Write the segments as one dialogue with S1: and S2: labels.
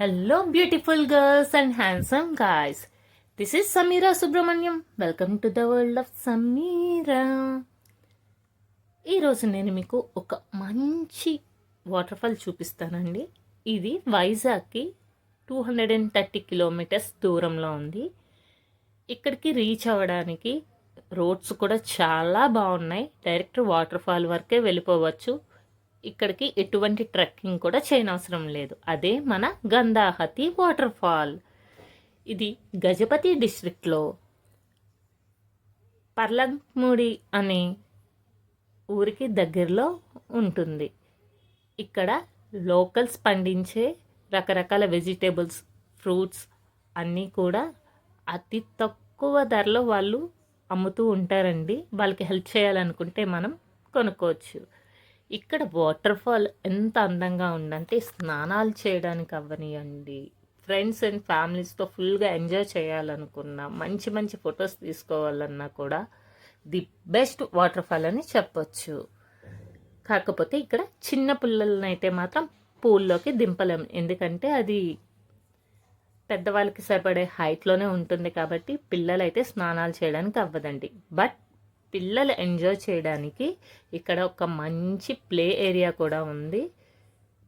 S1: Hello beautiful girls and handsome guys this is Sameera Subrahmanyam welcome to the world of Sameera ఈరోజు నేను మీకు ఒక మంచి waterfall చూపిస్తానండి. ఇది వైజాగ్కి two hundred and thirty kilometres దూరంలో ఉంది. ఇక్కడికి రీచ్ అవ్వడానికి రోడ్స్ కూడా చాలా బాగున్నాయి. డైరెక్ట్ వాటర్ ఫాల్ వరకే వెళ్ళిపోవచ్చు. ఇక్కడికి ఎటువంటి ట్రెక్కింగ్ కూడా చేయనవసరం లేదు. అదే మన గంధాహతి వాటర్ ఫాల్ ఇది గజపతి డిస్ట్రిక్ట్లో పర్లంమూడి అనే ఊరికి దగ్గరలో ఉంటుంది. ఇక్కడ లోకల్స్ పండించే రకరకాల వెజిటేబుల్స్ ఫ్రూట్స్ అన్నీ కూడా అతి తక్కువ ధరలో వాళ్ళు అమ్ముతూ ఉంటారండి. వాళ్ళకి హెల్ప్ చేయాలనుకుంటే మనం కొనుక్కోవచ్చు. ఇక్కడ వాటర్ ఫాల్ ఎంత అందంగా ఉందంటే స్నానాలు చేయడానికి అవ్వనియండి. ఫ్రెండ్స్ అండ్ ఫ్యామిలీస్తో ఫుల్గా ఎంజాయ్ చేయాలనుకున్నా మంచి మంచి ఫొటోస్ తీసుకోవాలన్నా కూడా ది బెస్ట్ వాటర్ ఫాల్ అని చెప్పొచ్చు. కాకపోతే ఇక్కడ చిన్న పిల్లలని అయితే మాత్రం పూల్లోకి దింపలేం. ఎందుకంటే అది పెద్దవాళ్ళకి సరిపడే హైట్లోనే ఉంటుంది కాబట్టి పిల్లలైతే స్నానాలు చేయడానికి అవ్వదండి. బట్ పిల్లలు ఎంజాయ్ చేయడానికి ఇక్కడ ఒక మంచి ప్లే ఏరియా కూడా ఉంది.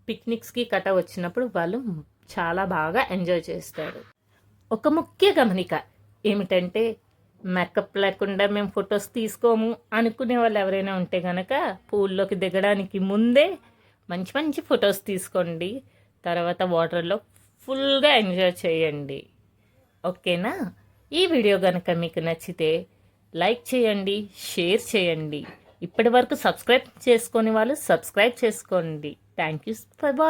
S1: పిక్నిక్స్కి కట వచ్చినప్పుడు వాళ్ళు చాలా బాగా ఎంజాయ్ చేస్తారు. ఒక ముఖ్య గమనిక ఏమిటంటే మేకప్ లేకుండా మేము ఫొటోస్ తీసుకోము అనుకునే వాళ్ళు ఎవరైనా ఉంటే కనుక పూల్లోకి దిగడానికి ముందే మంచి మంచి ఫొటోస్ తీసుకోండి. తర్వాత వాటర్లో ఫుల్గా ఎంజాయ్ చేయండి. ఓకేనా? ఈ వీడియో కనుక మీకు నచ్చితే లైక్ చేయండి షేర్ చేయండి. ఇప్పటి వరకు సబ్స్క్రైబ్ చేసుకొని వాళ్ళు సబ్స్క్రైబ్ చేసుకోండి. Thank you for watching